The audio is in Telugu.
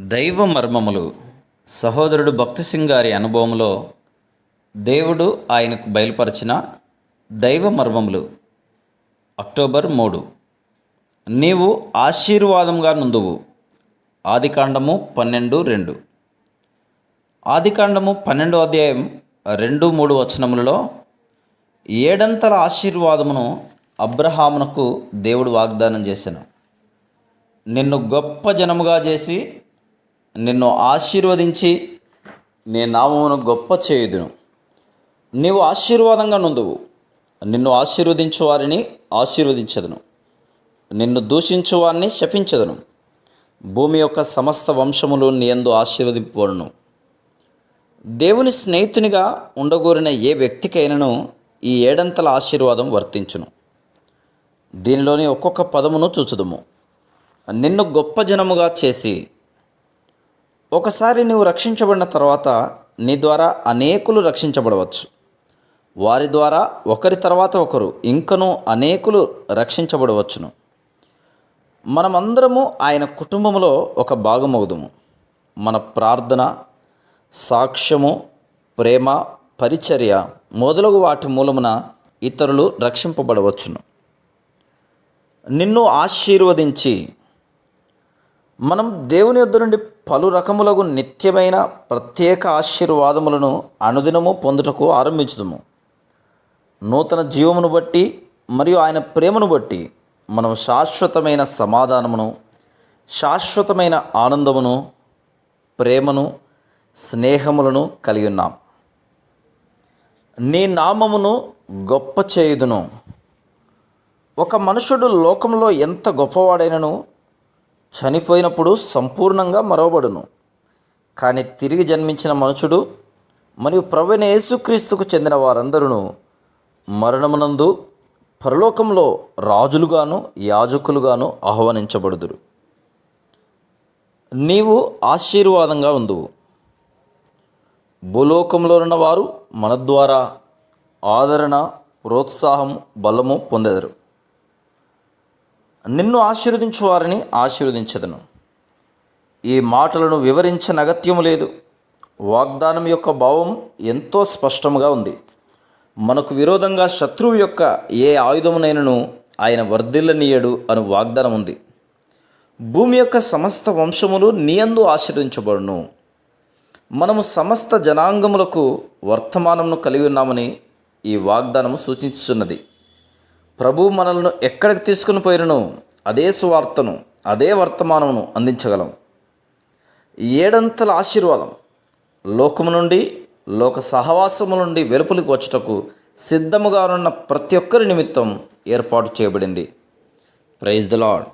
దైవ మర్మములు సహోదరుడు భక్తి సింగ్ గారి అనుభవంలో దేవుడు ఆయనకు బయలుపరిచిన దైవ మర్మములు. అక్టోబర్ మూడు. నీవు ఆశీర్వాదంగా నుందువు. ఆదికాండము పన్నెండు రెండు. ఆదికాండము పన్నెండో అధ్యాయం రెండు మూడు వచనములలో ఏడంతల ఆశీర్వాదమును అబ్రహామునకు దేవుడు వాగ్దానం చేశాను. నిన్ను గొప్ప జనముగా చేసి నిన్ను ఆశీర్వదించి నీ నామమును గొప్ప చేయుదును. నీవు ఆశీర్వాదంగా నుందువు. నిన్ను ఆశీర్వదించు వారిని ఆశీర్వదించదును. నిన్ను దూషించు వారిని శపించదును. భూమి యొక్క సమస్త వంశములు నీ ఎందు ఆశీర్వదింపబడును. దేవుని స్నేహితునిగా ఉండగోరిన ఏ వ్యక్తికైనను ఈ ఏడంతల ఆశీర్వాదం వర్తించును. దీనిలోని ఒక్కొక్క పదమును చూచుదుము. నిన్ను గొప్ప జనముగా చేసి ఒకసారి నువ్వు రక్షించబడిన తర్వాత నీ ద్వారా అనేకులు రక్షించబడవచ్చు. వారి ద్వారా ఒకరి తర్వాత ఒకరు ఇంకనూ అనేకులు రక్షించబడవచ్చును. మనమందరము ఆయన కుటుంబంలో ఒక భాగమవుదుము మన ప్రార్థన సాక్ష్యము ప్రేమ పరిచర్య మొదలగు వాటి మూలమున ఇతరులు రక్షింపబడవచ్చును. నిన్ను ఆశీర్వదించి మనం దేవుని యొద్ద నుండి పలు రకములకు నిత్యమైన ప్రత్యేక ఆశీర్వాదములను అనుదినము పొందుటకు ఆరంభించుదుము. నూతన జీవమును బట్టి మరియు ఆయన ప్రేమను బట్టి మనం శాశ్వతమైన సమాధానమును శాశ్వతమైన ఆనందమును ప్రేమను స్నేహములను కలిగి ఉన్నాం. నీ నామమును గొప్ప చేయుదును. ఒక మనుషుడు లోకంలో ఎంత గొప్పవాడైనను చనిపోయినప్పుడు సంపూర్ణంగా మరవబడును. కానీ తిరిగి జన్మించిన మనుషుడు మరియు ప్రవీణ యేసుక్రీస్తుకు చెందిన వారందరూ మరణమునందు పరలోకంలో రాజులుగాను యాజకులుగాను ఆహ్వానించబడుదురు. నీవు ఆశీర్వాదంగా ఉందువు. భూలోకంలోనున్న వారు మన ద్వారా ఆదరణ ప్రోత్సాహం బలము పొందెదరు. నిన్ను ఆశీర్వదించు వారిని ఆశీర్వదించదను. ఈ మాటలను వివరించిన అగత్యము లేదు. వాగ్దానం యొక్క భావం ఎంతో స్పష్టముగా ఉంది. మనకు విరోధంగా శత్రువు యొక్క ఏ ఆయుధమునైనను ఆయన వర్ధిల్లనీయడు అను వాగ్దానం ఉంది. భూమి యొక్క సమస్త వంశములు నీయందు ఆశీర్వదించబడును. మనము సమస్త జనాంగములకు వర్తమానమును కలిగి ఉన్నామని ఈ వాగ్దానము సూచిస్తున్నది. ప్రభు మనల్ని ఎక్కడికి తీసుకుని పోయినను అదే సువార్తను అదే వర్తమానమును అందించగలం. ఏడంతల ఆశీర్వాదం. లోకము నుండి లోక సహవాసము నుండి వెలుపలికి వచ్చుటకు సిద్ధముగా ఉన్న ప్రతి ఒక్కరి నిమిత్తం ఏర్పాటు చేయబడింది. Praise the lord